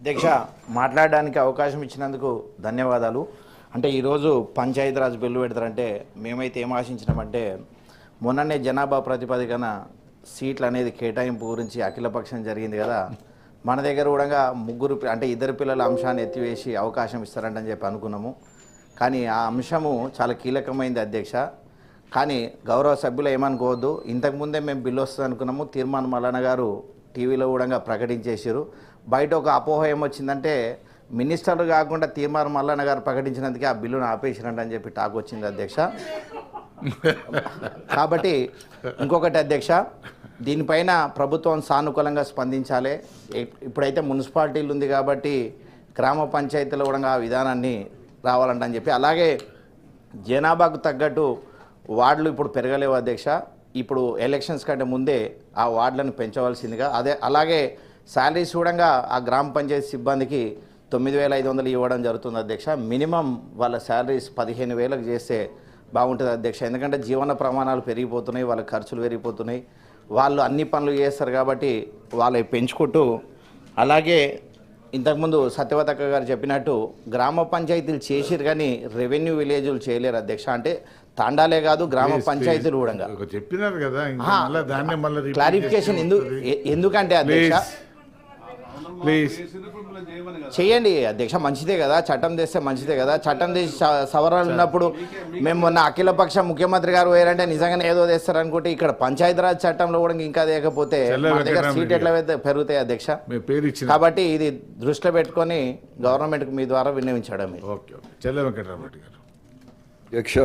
అధ్యక్ష మాట్లాడడానికి అవకాశం ఇచ్చినందుకు ధన్యవాదాలు. అంటే ఈరోజు పంచాయతీరాజ్ బిల్లు పెడతారంటే మేమైతే ఏం ఆశించినామంటే మొన్ననే జనాభా ప్రతిపాదికన సీట్లు అనేది కేటాయింపు గురించి అఖిలపక్షం జరిగింది కదా. మన దగ్గర కూడా ముగ్గురు పి- అంటే ఇద్దరు పిల్లల అంశాన్ని ఎత్తివేసి అవకాశం ఇస్తారంటని చెప్పి అనుకున్నాము. కానీ ఆ అంశము చాలా కీలకమైంది అధ్యక్ష. కానీ గౌరవ సభ్యులు ఏమనుకోవద్దు. ఇంతకుముందే మేము బిల్లు వస్తుంది అనుకున్నాము. తీర్మాన్ మల్లన్న గారు టీవీలో కూడా ప్రకటించేసారు బయట ఒక అపోహ ఏమొచ్చిందంటే మినిస్టర్లు కాకుండా తీర్మాన్ మల్లన్న గారు ప్రకటించినందుకే ఆ బిల్లును ఆపేసినట్టు అని చెప్పి టాక్ వచ్చింది అధ్యక్ష. కాబట్టి ఇంకొకటి అధ్యక్ష దీనిపైన ప్రభుత్వం సానుకూలంగా స్పందించాలి. ఇప్పుడైతే మున్సిపాలిటీలు ఉంది కాబట్టి గ్రామ పంచాయతీలో కూడా ఆ విధానాన్ని రావాలంటని చెప్పి అలాగే జనాభాకు తగ్గట్టు వార్డులు ఇప్పుడు పెరగలేవు అధ్యక్ష. ఇప్పుడు ఎలక్షన్స్ కంటే ముందే ఆ వార్డులను పెంచవలసిందిగా అదే అలాగే శాలరీస్ కూడా ఆ గ్రామ పంచాయతీ సిబ్బందికి తొమ్మిది వేల ఐదు వందలు ఇవ్వడం జరుగుతుంది అధ్యక్ష. మినిమం వాళ్ళ శాలరీస్ పదిహేను వేలకు చేస్తే బాగుంటుంది అధ్యక్ష. ఎందుకంటే జీవన ప్రమాణాలు పెరిగిపోతున్నాయి వాళ్ళ ఖర్చులు పెరిగిపోతున్నాయి. వాళ్ళు అన్ని పనులు చేస్తారు కాబట్టి వాళ్ళవి పెంచుకుంటూ అలాగే ఇంతకుముందు సత్యవతక్క గారు చెప్పినట్టు గ్రామ పంచాయతీలు చేసిరు కానీ రెవెన్యూ విలేజ్లు చేయలేరు అధ్యక్ష. అంటే తాండాలే కాదు గ్రామ పంచాయతీలు కూడా. చెప్పినారు కదా క్లారిఫికేషన్ ఎందుకంటే అధ్యక్ష ప్లీజ్ చేయండి అధ్యక్ష మంచిదే కదా చట్టం తెస్తే మంచిదే కదా. చట్టం తెచ్చి స- సవరణలు ఉన్నప్పుడు మేము మొన్న అఖిలపక్ష ముఖ్యమంత్రి గారు పోయారంటే నిజంగానే ఏదో తెస్తారు అనుకుంటే ఇక్కడ పంచాయతీరాజ్ చట్టంలో కూడా ఇంకా తేకపోతే చెల్ల మన దగ్గర వెంకటరామరెడ్డి సీట్ ఎట్లా పెరుగుతాయి అధ్యక్ష? మీ పేరు ఇచ్చిన కాబట్టి ఇది దృష్టిలో పెట్టుకొని గవర్నమెంట్కి మీ ద్వారా విన్నవించడం ఇది. Okay okay. చెల్ల వెంకటరామరెడ్డి గారు. అధ్యక్ష